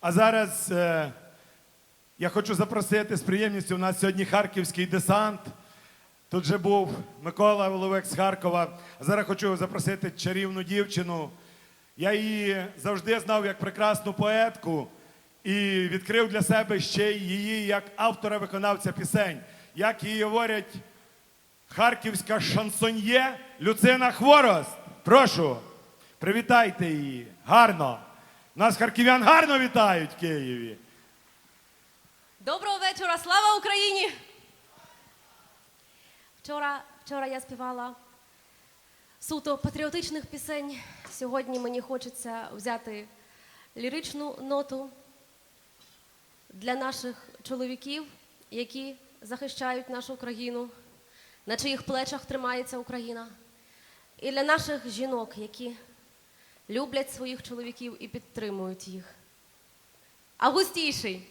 А зараз е, я хочу запросити з приємністю. У нас сьогодні харківський десант. Тут же був Микола Воловек з Харкова. А зараз хочу запросити чарівну дівчину. Я її завжди знав як прекрасну поетку і відкрив для себе ще її як автора-виконавця пісень. Як її говорять, харківська шансоньє Люцина Хворост. Прошу, привітайте її. Гарно. Нас харків'ян гарно вітають в Києві. Доброго вечора, слава Україні! Вчора, вчора я співала суто патріотичних пісень. Сьогодні мені хочеться взяти ліричну ноту для наших чоловіків, які захищають нашу країну, на чиїх плечах тримається Україна. І для наших жінок, які люблять своїх чоловіків і підтримують їх. А густіший.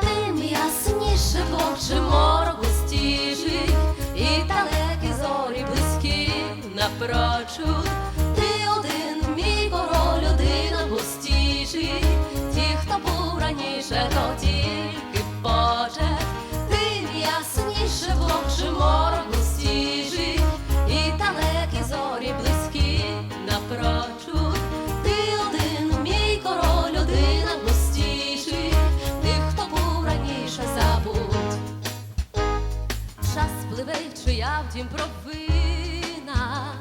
Тим ясніше Боже морок густіший, і далекі зорі близькі напрочуд. Ти один, мій король, людина густіший, втім провина,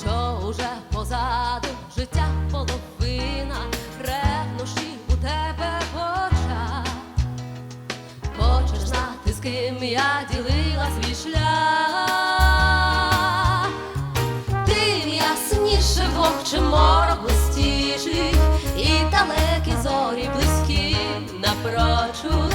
що уже позаду життя половина, ревнощі у тебе в очах. Хочеш знати, з ким я ділила свій шлях? Ти ясніше вовче морок густіший, і далекі зорі близькі напрочуд.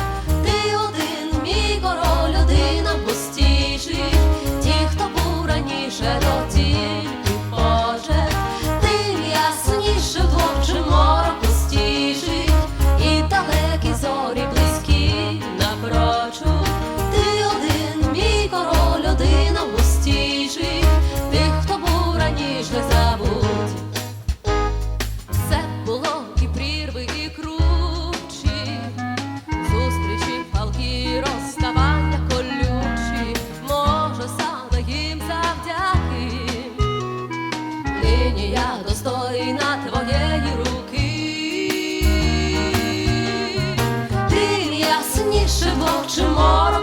Нині я достойна твоєї руки. Ти ясніше вовче морок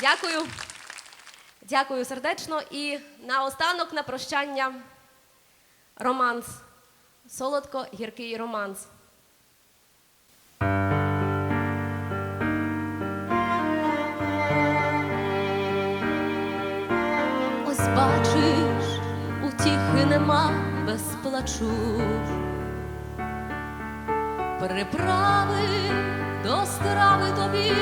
Дякую. Дякую сердечно. І наостанок на прощання романс. Солодко гіркий романс. Ось бачиш, утіхи нема без плачу. Приправи до страви тобі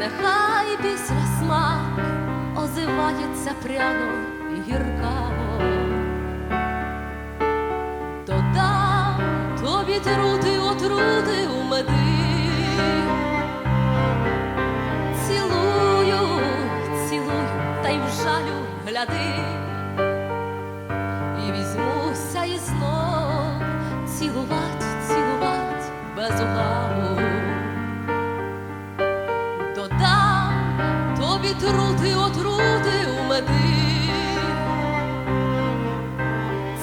нехай після смак озивається пряно і гіркаво. Додам тобі трути отрути у меди. Трути отрути у меди.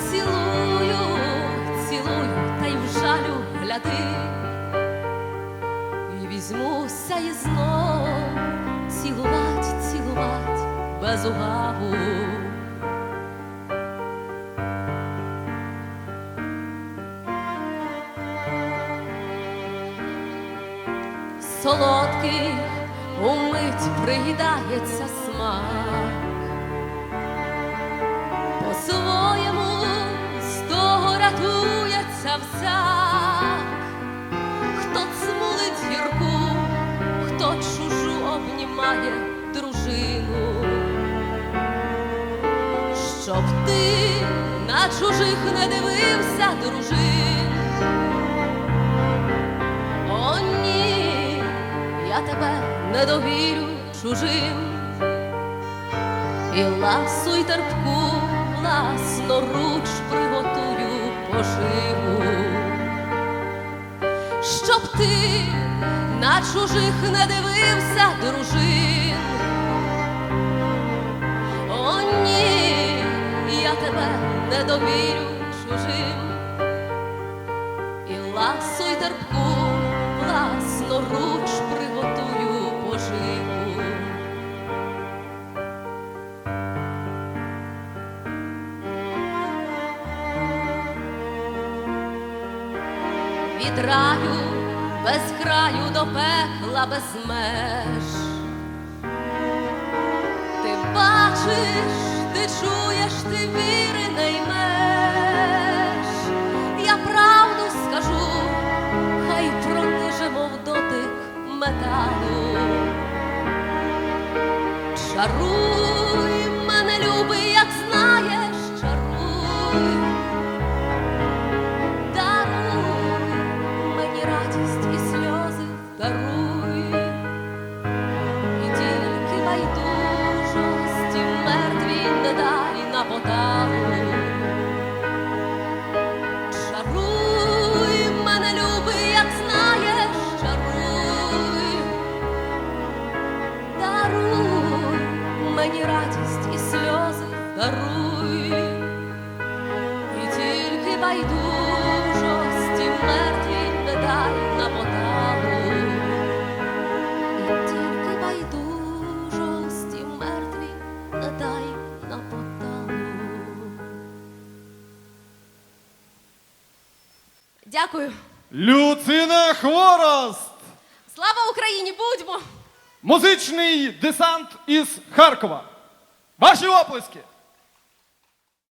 Цілую, цілую, та й в жалю гляди. І візьмуся і знов цілувать, цілувать без угаву. Солодкий умить приїдається смак. По-своєму з того рятується всяк, хто цмулить гірку, хто чужу обнімає дружину, щоб ти на чужих не дивився дружин. О, ні, я тебе не довірю чужим. І ласу й терпку власноруч приготую поживу, щоб ти на чужих не дивився дружин. О, ні, я тебе не довірю чужим. І ласу й терпку власноруч Від без краю до пекла без меж. Ти бачиш, ти чуєш, ти віри не. Я правду скажу, хай прониже, мов дотик металу. Чаруй Чаруй мене, люби, як знаєш, шаруй, даруй мені радість і сльози даруй. І тільки байдужості Дякую. Люцина Хворост! Слава Україні! Будьмо! Музичний десант із Харкова. Ваші оплески!